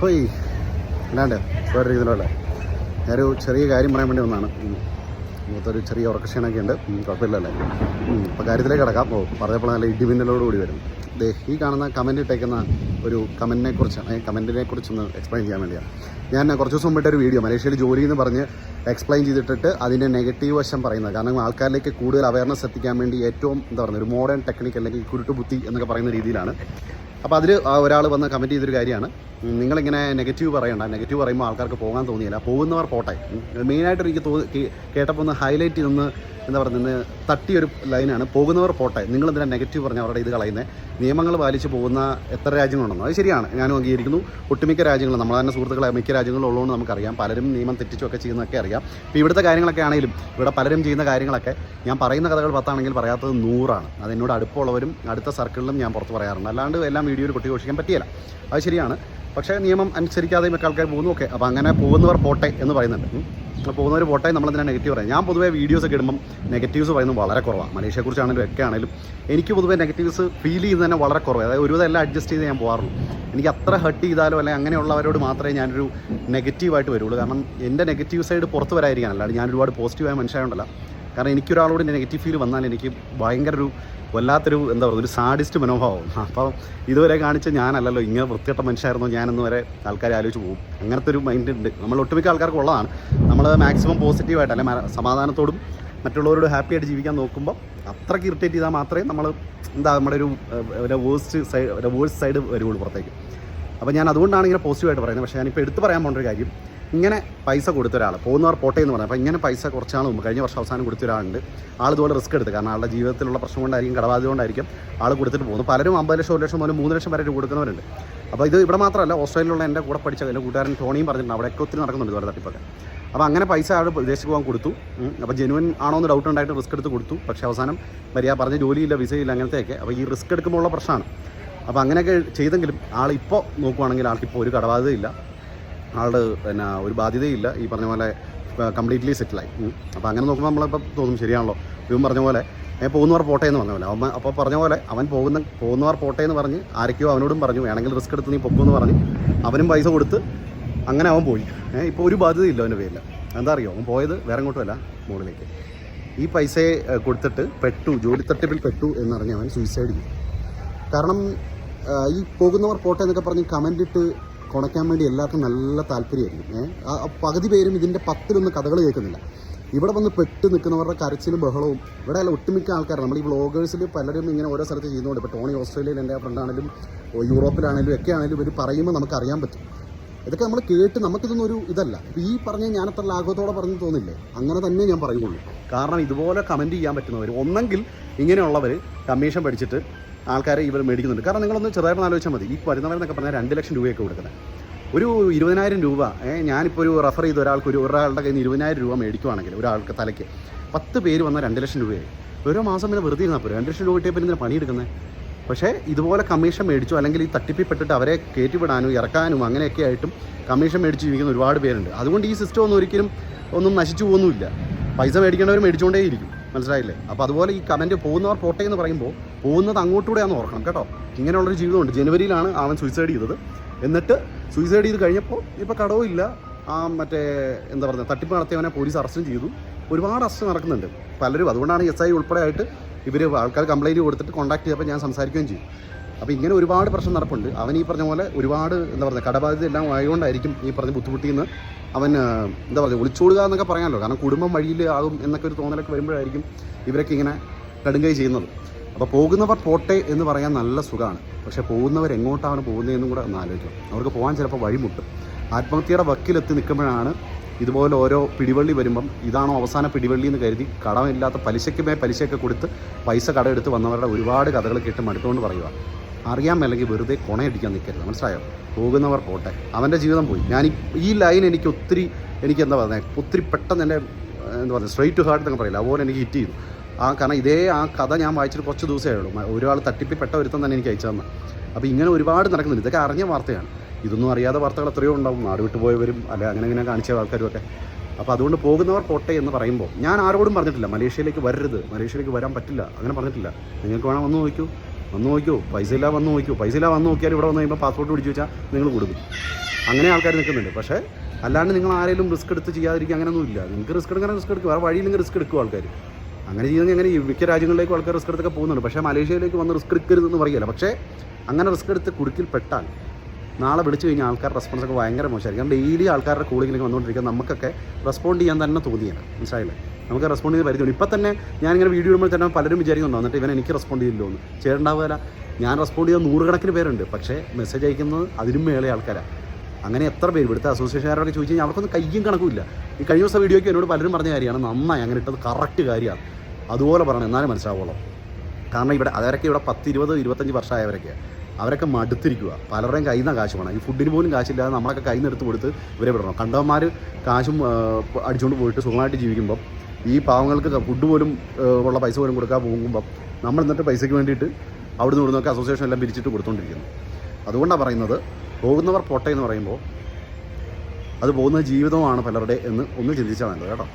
ഹോയ്. അല്ലാണ്ട് വേറെ രീതിയിലുള്ള ഞാനൊരു ചെറിയ കാര്യം പറയാൻ വേണ്ടി വന്നതാണ്. മൊത്തൊരു ചെറിയ ഉറക്കക്ഷീണൊക്കെ ഉണ്ട്. കുഴപ്പമില്ലല്ലേ? അപ്പോൾ കാര്യത്തിലേക്ക് കിടക്കാം. ഓ പറഞ്ഞപ്പോൾ നല്ല ഇടിമിന്നലോട് കൂടി വരും. ദേ ഈ കാണുന്ന കമന്റ് ഇട്ടേക്കുന്ന ഒരു കമന്റിനെ കുറിച്ച് കമന്റിനെ കുറിച്ചൊന്ന് എക്സ്പ്ലെയിൻ ചെയ്യാൻ വേണ്ടിയാണ്. ഞാൻ കുറച്ച് ദിവസം മുമ്പിട്ട് ഒരു വീഡിയോ മലേഷ്യയിൽ ജോലി എന്ന് പറഞ്ഞ് എക്സ്പ്ലെയിൻ ചെയ്തിട്ടിട്ട് അതിന്റെ നെഗറ്റീവ് വശം പറയുന്നത്. കാരണം ആൾക്കാരിലേക്ക് കൂടുതൽ അവയർനെസ് എത്തിക്കാൻ വേണ്ടി ഏറ്റവും എന്താ പറയുക ഒരു മോഡേൺ ടെക്നിക്ക് അല്ലെങ്കിൽ കുരുട്ടുബുദ്ധി എന്നൊക്കെ പറയുന്ന രീതിയിലാണ്. അപ്പോൾ അതിൽ ഒരാൾ വന്ന് കമന്റ് ചെയ്തൊരു കാര്യമാണ്. നിങ്ങളിങ്ങനെ നെഗറ്റീവ് പറയണ്ട. നെഗറ്റീവ് പറയുമ്പോൾ ആൾക്കാർക്ക് പോകാൻ തോന്നിയില്ല. പോകുന്നവർ പോട്ടെ. മെയിനായിട്ട് എനിക്ക് തോന്നി കേട്ടപ്പോൾ ഒന്ന് ഹൈലൈറ്റ് നിന്ന് എന്താ പറയുക നിന്ന് തട്ടിയൊരു ലൈനാണ് പോകുന്നവർ പോട്ടെ. നിങ്ങൾ എന്തിനാ നെഗറ്റീവ് പറഞ്ഞാൽ അവരുടെ ഇത് കളയുന്നത് നിയമങ്ങൾ പാലിച്ച് പോകുന്ന എത്ര രാജ്യങ്ങളുണ്ടെന്നോ? അത് ശരിയാണ്. ഞാനും അംഗീകരിക്കുന്നു. ഒട്ടുമിക്ക രാജ്യങ്ങളും നമ്മളെ തന്നെ സുഹൃത്തുക്കളെ മിക്ക ഉള്ളതുകൊണ്ട് നമുക്കറിയാം. പലരും നിയമം തെറ്റിച്ചൊക്കെ ചെയ്യുന്നതൊക്കെ അറിയാം. ഇപ്പോൾ ഇവിടുത്തെ കാര്യങ്ങളൊക്കെ ആണെങ്കിലും ഇവിടെ പലരും ചെയ്യുന്ന കാര്യങ്ങളൊക്കെ ഞാൻ പറയുന്ന കഥകൾ പത്താണെങ്കിൽ പറയാത്തത് നൂറാണ്. അത് എന്നോട് അടുപ്പമുള്ളവരും അടുത്ത സർക്കിളിലും ഞാൻ പുറത്ത് പറയാറുണ്ട്. അല്ലാണ്ട് എല്ലാം വീഡിയോയിൽ കൊട്ടിഘോഷിക്കാൻ പറ്റിയല്ല. അത് ശരിയാണ്. പക്ഷേ നിയമം അനുസരിക്കാതെ ഒക്കെ ആൾക്കാർ പോകുന്നു. ഓക്കെ അപ്പോൾ അങ്ങനെ പോകുന്നവർ പോട്ടെ എന്ന് പറയുന്നുണ്ട്. പോകുന്നവർ പോട്ടെ നമ്മളതിനെ നെഗറ്റീവ് പറയാം ഞാൻ പൊതുവേ വീഡിയോസ് ഒക്കെ ഇടുമ്പം നെഗറ്റീവ്സ് പറയുന്നത് വളരെ കുറവാണ് മലേഷ്യയെക്കുറിച്ചാണെങ്കിലും ഒക്കെ ആണെങ്കിലും എനിക്ക് പൊതുവേ നെഗറ്റീവ്സ് ഫീൽ ചെയ്യുന്നത് തന്നെ വളരെ കുറവ്. അതായത് ഒരുവിധം എല്ലാം അഡ്ജസ്റ്റ് ചെയ്ത് ഞാൻ പോകാറുള്ളൂ എനിക്ക് അത്ര ഹർട്ട് ചെയ്താലോ അല്ലെങ്കിൽ അങ്ങനെയുള്ളവരോട് മാത്രമേ ഞാനൊരു നെഗറ്റീവായിട്ട് വരുള്ളൂ. കാരണം എന്റെ നെഗറ്റീവ് സൈഡ് പുറത്ത് ഞാനൊരുപാട് ഞാൻ ഒരുപാട് പോസിറ്റീവായ മനുഷ്യരുണ്ടല്ല കാരണം എനിക്കൊരാളോട് നെഗറ്റീവ് ഫീൽ വന്നാൽ എനിക്ക് ഭയങ്കര ഒരു വല്ലാത്തൊരു എന്താ പറയുക ഒരു സാഡിസ്റ്റ് മനോഭാവം. അപ്പോൾ ഇതുവരെ കാണിച്ച ഞാനല്ലല്ലോ ഇങ്ങനെ വൃത്തികെട്ട മനുഷ്യരായിരുന്നോ ഞാനെന്ന് വരെ ആൾക്കാർ ആലോചിച്ച് പോകും. അങ്ങനത്തെ ഒരു മൈൻഡ് ഉണ്ട്. നമ്മൾ ഒട്ടുമിക്ക ആൾക്കാർക്ക് ഉള്ളതാണ്. നമ്മൾ മാക്സിമം പോസിറ്റീവായിട്ട് അല്ലെങ്കിൽ സമാധാനത്തോടും മറ്റുള്ളവരോട് ഹാപ്പി ആയിട്ട് ജീവിക്കാൻ നോക്കുമ്പോൾ അത്രയ്ക്ക് ഇറിറ്റേറ്റ് ചെയ്താൽ മാത്രമേ നമ്മൾ എന്താ നമ്മുടെ ഒരു വേഴ്സ്റ്റ് സൈഡ് വേഴ്സ് സൈഡ് വരുള്ളൂ പുറത്തേക്ക്. അപ്പോൾ ഞാൻ അതുകൊണ്ടാണ് ഇങ്ങനെ പോസിറ്റീവായിട്ട് പറയുന്നത്. പക്ഷേ ഞാനിപ്പോൾ എടുത്തു പറയാൻ പോകേണ്ട ഒരു കാര്യം. ഇങ്ങനെ പൈസ കൊടുത്ത ഒരാൾ പോകുന്നവർ പോട്ടെ എന്ന് പറഞ്ഞു. അപ്പോൾ ഇങ്ങനെ പൈസ കുറച്ച് നാൾ മുമ്പ് കഴിഞ്ഞ വർഷം അവസാനം കൊടുത്ത ഒരാളുണ്ട്. ആൾ ഇതുപോലെ റിസ്ക് എടുത്ത്. കാരണം ആളുടെ ജീവിതത്തിലുള്ള പ്രശ്നം കൊണ്ടായിരിക്കും കടബാധ്യത കൊണ്ടായിരിക്കും ആൾ കൊടുത്തിട്ട് പോകുന്നു പലരും അമ്പത് ലക്ഷം ഒരു ലക്ഷം മുതൽ മൂന്ന് ലക്ഷം വരെ കൊടുക്കുന്നവരുണ്ട്. അപ്പോൾ ഇത് ഇവിടെ മാത്രമല്ല ഓസ്ട്രേലിയയിലുള്ള എന്റെ കൂടെ പഠിച്ച എന്റെ കൂട്ടുകാരൻ ടോണിയും പറഞ്ഞിട്ടുണ്ട്. അവിടെയൊക്കെ ഒത്തിരി നടക്കുന്നുണ്ട് ഇതുപോലെ തട്ടിപ്പൊക്കെ. അപ്പോൾ അങ്ങനെ പൈസ ആൾ വിദേശത്ത് പോകാൻ കൊടുത്തു. അപ്പോൾ ജെനുവൻ ആണോ എന്ന് ഡൗട്ട് ഉണ്ടായിട്ട് റിസ്ക് എടുത്ത് കൊടുത്തു. പക്ഷേ അവസാനം മര്യാദ പറഞ്ഞ ജോലിയില്ല വിസയില്ല അങ്ങനത്തെയൊക്കെ. അപ്പോൾ ഈ റിസ്ക് എടുക്കുമ്പോൾ ഉള്ള പ്രശ്നമാണ്. അപ്പോൾ അങ്ങനെയൊക്കെ ചെയ്തെങ്കിലും ആളിപ്പോൾ നോക്കുവാണെങ്കിൽ ആൾക്കിപ്പോൾ ഒരു കടബാധ്യതയില്ല. ആളുടെ പിന്നെ ഒരു ബാധ്യതയില്ല. ഈ പറഞ്ഞ പോലെ കംപ്ലീറ്റ്ലി സെറ്റിലായി അപ്പോൾ അങ്ങനെ നോക്കുമ്പോൾ നമ്മളിപ്പോൾ തോന്നും ശരിയാണല്ലോ. ഇവൻ പറഞ്ഞ പോലെ ഞാൻ പോകുന്നവർ പോട്ടെ എന്ന് പറഞ്ഞ പോലെ. അവൻ അപ്പോൾ പറഞ്ഞ പോലെ അവൻ പോകുന്ന പോകുന്നവർ പോട്ടെ എന്ന് പറഞ്ഞ് ആരൊക്കെയോ അവനോടും പറഞ്ഞു വേണമെങ്കിൽ റിസ്ക് എടുത്ത് നീ പൊക്കുമെന്ന് പറഞ്ഞ് അവനും പൈസ കൊടുത്ത് അങ്ങനെ അവൻ പോയി. ഇപ്പോൾ ഒരു ബാധ്യതയില്ല അവന്റെ പേരിൽ എന്താ അറിയോ? അവൻ പോയത് വേറെ ഇങ്ങോട്ടുമല്ല മുകളിലേക്ക്. ഈ പൈസയെ കൊടുത്തിട്ട് പെട്ടു ജോലി തട്ടിപ്പിൽ പെട്ടു എന്നറിഞ്ഞ് അവൻ സൂയിസൈഡ് ചെയ്തു. കാരണം ഈ പോകുന്നവർ പോട്ടെ എന്നൊക്കെ പറഞ്ഞ് കമന്റ് ഇട്ട് കുണയ്ക്കാൻ വേണ്ടി എല്ലാവർക്കും നല്ല താല്പര്യമായിരിക്കും. ഏഹ് പകുതി പേരും ഇതിന്റെ പത്തിലൊന്നും കഥകൾ കേൾക്കുന്നില്ല. ഇവിടെ വന്ന് പെട്ട് നിൽക്കുന്നവരുടെ കരച്ചിലും ബഹളവും ഇവിടെ അല്ല ഒട്ടുമിക്ക ആൾക്കാർ നമ്മൾ ഈ വ്ളോഗേഴ്സിൽ പലരും ഇങ്ങനെ ഓരോ സ്ഥലത്ത് ചെയ്യുന്നുണ്ട്. ഇപ്പോൾ ടോണി ഓസ്ട്രേലിയയിൽ എന്റെ ഫ്രണ്ടാണെങ്കിലും യൂറോപ്പിലാണെങ്കിലും ഒക്കെ ആണെങ്കിലും ഇവർ പറയുമ്പോൾ നമുക്ക് അറിയാൻ പറ്റും. ഇതൊക്കെ നമ്മൾ കേട്ട് നമുക്കിതൊന്നും ഒരു ഇതല്ല. ഈ പറഞ്ഞ ഞാൻ അത്ര ലാഘവത്തോടെ പറഞ്ഞു തോന്നില്ലേ? അങ്ങനെ തന്നെ ഞാൻ പറയുള്ളൂ. കാരണം ഇതുപോലെ കമന്റ് ചെയ്യാൻ പറ്റുന്നവർ ഒന്നെങ്കിൽ ഇങ്ങനെയുള്ളവർ കമ്മീഷൻ പഠിച്ചിട്ട് ആൾക്കാരെ ഇവർ മേടിക്കുന്നുണ്ട്. കാരണം നിങ്ങളൊന്ന് ചെറുതായിട്ട് ആലോചിച്ചാൽ മതി. ഈ വരുന്നവരെന്നൊക്കെ പറഞ്ഞാൽ രണ്ട് ലക്ഷം രൂപയൊക്കെ കൊടുക്കുന്നത് ഒരു ഇരുപതിനായിരം രൂപ ഞാനിപ്പോൾ ഒരു റെഫർ ചെയ്ത ഒരാൾക്ക് ഒരു ഒരാളുടെ കയ്യിൽ നിന്ന് ഇരുപതിനായിരം രൂപ മേടിക്കുവാണെങ്കിൽ ഒരാൾക്ക് തലയ്ക്ക് പത്ത് പേര് വന്നാൽ രണ്ട് ലക്ഷം രൂപയായി. ഓരോ മാസം പിന്നെ വെറുതെ ഇരുന്നാൽ പോലും രണ്ട് ലക്ഷം രൂപ കിട്ടിയപ്പോൾ എന്തിനാണ് പണിയെടുക്കുന്നത് പക്ഷേ ഇതുപോലെ കമ്മീഷൻ മേടിച്ചു അല്ലെങ്കിൽ ഈ തട്ടിപ്പിപ്പെട്ടിട്ട് അവരെ കയറ്റിവിടാനും ഇറക്കാനും അങ്ങനെയൊക്കെ ആയിട്ടും കമ്മീഷൻ മേടിച്ച് ജീവിക്കുന്ന ഒരുപാട് പേരുണ്ട്. അതുകൊണ്ട് ഈ സിസ്റ്റം ഒന്നും ഒരിക്കലും ഒന്നും നശിച്ചു പോകുന്നുമില്ല. പൈസ മേടിക്കേണ്ടവർ മേടിച്ചുകൊണ്ടേയിരിക്കും മനസ്സിലായില്ലേ? അപ്പോൾ അതുപോലെ ഈ കമന്റ് പോകുന്നവർ പോട്ടെ എന്ന് പറയുമ്പോൾ പോകുന്നത് അങ്ങോട്ടൂടെയാണെന്ന് ഓർക്കണം കേട്ടോ. ഇങ്ങനെയുള്ളൊരു ജീവിതമുണ്ട്. ജനുവരിയിലാണ് അവൻ സൂയിസൈഡ് ചെയ്തത്. എന്നിട്ട് സൂയിസൈഡ് ചെയ്ത് കഴിഞ്ഞപ്പോൾ ഇപ്പോൾ കടവുമില്ല ആ മറ്റേ എന്താ പറയുക തട്ടിപ്പ് നടത്തിയവനെ പോലീസ് അറസ്റ്റും ചെയ്തു. ഒരുപാട് അറസ്റ്റ് നടക്കുന്നുണ്ട്. പലരും അതുകൊണ്ടാണ് എസ് ഐ ഉൾപ്പെടെ ആയിട്ട് ഇവർ ആൾക്കാർ കംപ്ലൈന്റ് കൊടുത്തിട്ട് കോൺടാക്ട് ചെയ്തപ്പോൾ ഞാൻ സംസാരിക്കുകയും ചെയ്യും അപ്പോൾ ഇങ്ങനെ ഒരുപാട് പ്രശ്നം നടപ്പുണ്ട്. അവൻ ഈ പറഞ്ഞ പോലെ ഒരുപാട് എന്താ പറയുക കടബാധ്യത എല്ലാം ആയതുകൊണ്ടായിരിക്കും ഈ പറഞ്ഞ ബുദ്ധിമുട്ടിയിൽ നിന്ന് അവൻ എന്താ പറയുക ഒളിച്ചോടുക എന്നൊക്കെ പറയാമല്ലോ. കാരണം കുടുംബം വഴിയിൽ ആകും എന്നൊക്കെ ഒരു തോന്നലൊക്കെ വരുമ്പോഴായിരിക്കും ഇവരൊക്കെ ഇങ്ങനെ കടുങ്കൈ ചെയ്യുന്നത്. അപ്പോൾ പോകുന്നവർ പോട്ടെ എന്ന് പറയാൻ നല്ല സുഖമാണ്. പക്ഷേ പോകുന്നവർ എങ്ങോട്ടാണ് പോകുന്നതെന്നും കൂടെ ഒന്ന് ആലോചിക്കണം അവർക്ക് പോകാൻ ചിലപ്പോൾ വഴിമുട്ടും. ആത്മഹത്യയുടെ വക്കിലെത്തി നിൽക്കുമ്പോഴാണ് ഇതുപോലെ ഓരോ പിടിവള്ളി വരുമ്പം ഇതാണോ അവസാന പിടിവള്ളി എന്ന് കരുതി കടമില്ലാത്ത പലിശയ്ക്ക് മേ പലിശയൊക്കെ കൊടുത്ത് പൈസ കടമെടുത്ത് വന്നവരുടെ ഒരുപാട് കഥകൾ കേട്ട് മടുത്തുകൊണ്ട് പറയുക. അറിയാൻ മേലെങ്കിൽ വെറുതെ കൊണയടിക്കാൻ നിൽക്കരുത്. മനസ്സിലായോ? പോകുന്നവർ പോട്ടെ. അവന്റെ ജീവിതം പോയി. ഞാൻ ഈ- ലൈൻ എനിക്ക് ഒത്തിരി എനിക്ക് എന്താ പറയുക ഒത്തിരി പെട്ടെന്ന് എന്റെ എന്താ പറയുക സ്ട്രൈറ്റ് ടു ഹാർട്ട് എന്നൊക്കെ പറയില്ല? അതുപോലെ എനിക്ക് ഹിറ്റ് ചെയ്തു. ആ കാരണം ഇതേ ആ കഥ ഞാൻ വായിച്ചിട്ട് കുറച്ച് ദിവസമേ ഉള്ളൂ. ഒരാൾ തട്ടിപ്പിപ്പെട്ട ഒരുത്തം തന്നെ എനിക്ക് അയച്ചു തന്നെ. അപ്പോൾ ഇങ്ങനെ ഒരുപാട് നടക്കുന്നുണ്ട്. ഇതൊക്കെ അറിഞ്ഞ വാർത്തയാണ്. ഇതൊന്നും അറിയാതെ വാർത്തകൾ എത്രയോ ഉണ്ടാവും. നാട് വിട്ടുപോയവരും അല്ലെ അങ്ങനെ അങ്ങനെ കാണിച്ച ആൾക്കാരും ഒക്കെ. അപ്പോൾ അതുകൊണ്ട് പോകുന്നവർ പോട്ടെ എന്ന് പറയുമ്പോൾ ഞാൻ ആരോടും പറഞ്ഞിട്ടില്ല. മലേഷ്യയിലേക്ക് വരരുത്. മലേഷ്യയിലേക്ക് വരാൻ പറ്റില്ല. അങ്ങനെ പറഞ്ഞിട്ടില്ല. നിങ്ങൾക്ക് വേണം വന്ന് നോക്കൂ. വന്ന് നോക്കൂ. പൈസ ഇല്ല വന്ന് നോക്കൂ. പൈസ ഇല്ല വന്ന് നോക്കിയാൽ ഇവിടെ വന്ന് കഴിയുമ്പോൾ പാസ്പോർട്ട് പിടിച്ച് വെച്ചാൽ നിങ്ങൾ കൊടുക്കും. അങ്ങനെ ആൾക്കാർ നിൽക്കുന്നുണ്ട്. പക്ഷേ അല്ലാണ്ട് നിങ്ങൾ ആരെങ്കിലും റിസ്ക് എടുത്ത് ചെയ്യാതിരിക്കുക അങ്ങനെയൊന്നും ഇല്ല. നിങ്ങൾക്ക് റിസ്ക് എടുക്കാൻ റിസ്ക് എടുക്കും. വേറെ നിങ്ങൾ റിസ്ക് എടുക്കും ആൾക്കാർ അങ്ങനെ ചെയ്യുന്നത് അങ്ങനെ മിക്ക രാജ്യങ്ങളിലേക്കും ആൾക്കാർ റിസ്ക് എടുത്തൊക്കെ പോകുന്നുണ്ട്. പക്ഷേ മലേഷ്യയിലേക്ക് വന്ന് റിസ്ക് എടുക്കരുതെന്ന് പറയില്ല പക്ഷേ അങ്ങനെ റിസ്ക് എടുത്ത് കുടുക്കിൽ പെട്ടാൽ നാളെ വിളിച്ചു കഴിഞ്ഞാൽ ആൾക്കാരുടെ റെസ്പോൺസ് ഒക്കെ ഭയങ്കര മോശമായിരിക്കും. ഡെയിലി ആൾക്കാരുടെ കൂളിങ്ങിലേക്ക് വന്നുകൊണ്ടിരിക്കുക നമുക്കൊക്കെ റെസ്പോണ്ട് ചെയ്യാൻ തന്നെ തോന്നിയാണ് മനസ്സിലായില്ലേ? നമുക്ക് റെസ്പോണ്ട് ചെയ്ത് പരിധിയുണ്ട് ഇപ്പം തന്നെ ഇങ്ങനെ വീഡിയോ ഇടുമ്പോൾ തന്നെ പലരും വിചാരിക്കുന്നു എന്നിട്ട് ഇവൻ എനിക്ക് റെസ്പോണ്ട് ചെയ്യില്ലോ എന്ന്. ചെയ്യണ്ടാവുകയില്ല ഞാൻ റെസ്പോണ്ട് ചെയ്ത നൂറുകണക്കിന് പേരുണ്ട്. പക്ഷേ മെസ്സേജ് അയക്കുന്നത് അതിലും മേളെ ആൾക്കാരാണ് അങ്ങനെ എത്ര പേര് ഇവിടുത്തെ അസോസിയേഷൻകാരോടൊക്കെ ചോദിച്ചു കഴിഞ്ഞാൽ അവർക്കൊന്നും കയ്യും കണക്കുമില്ല ഈ കഴിഞ്ഞ ദിവസം വീഡിയോയ്ക്ക് എന്നോട് പലരും പറഞ്ഞ കാര്യമാണ് നന്നായി അങ്ങനെ ഇട്ടത് കറക്റ്റ് കാര്യമാണ് അതുപോലെ പറയണം എന്നാലും മനസ്സിലാവുള്ളൂ. കാരണം ഇവിടെ അവരൊക്കെ ഇവിടെ പത്ത് ഇരുപത് ഇരുപത്തഞ്ച് വർഷമായവരൊക്കെ. അവരൊക്കെ മടുത്തിരിക്കുക പലരുടെയും കയ്യിൽ നിന്നാണ് കാശ് വേണം. ഈ ഫുഡിന് പോലും കാശില്ലാതെ നമ്മളൊക്കെ കയ്യിൽ നിന്ന് എടുത്ത് കൊടുത്ത് ഇവരെ വിടണം. കണ്ടവന്മാർ കാശും അടിച്ചുകൊണ്ട് പോയിട്ട് സുഖമായിട്ട് ജീവിക്കുമ്പം ഈ പാവങ്ങൾക്ക് ഫുഡ് പോലും ഉള്ള പൈസ പോലും കൊടുക്കാൻ പോകുമ്പം നമ്മൾ എന്നിട്ട് പൈസയ്ക്ക് വേണ്ടിയിട്ട് അവിടുന്ന് ഇവിടുന്നൊക്കെ അസോസിയേഷൻ എല്ലാം പിരിച്ചിട്ട് കൊടുത്തുകൊണ്ടിരിക്കുന്നു അതുകൊണ്ടാണ് പറയുന്നത് പോകുന്നവർ പോട്ടെ എന്ന് പറയുമ്പോൾ അത് പോകുന്ന ജീവിതമാണ് പലരുടെ എന്ന് ഒന്ന് ചിന്തിച്ചാൽ നല്ലത് കേട്ടോ.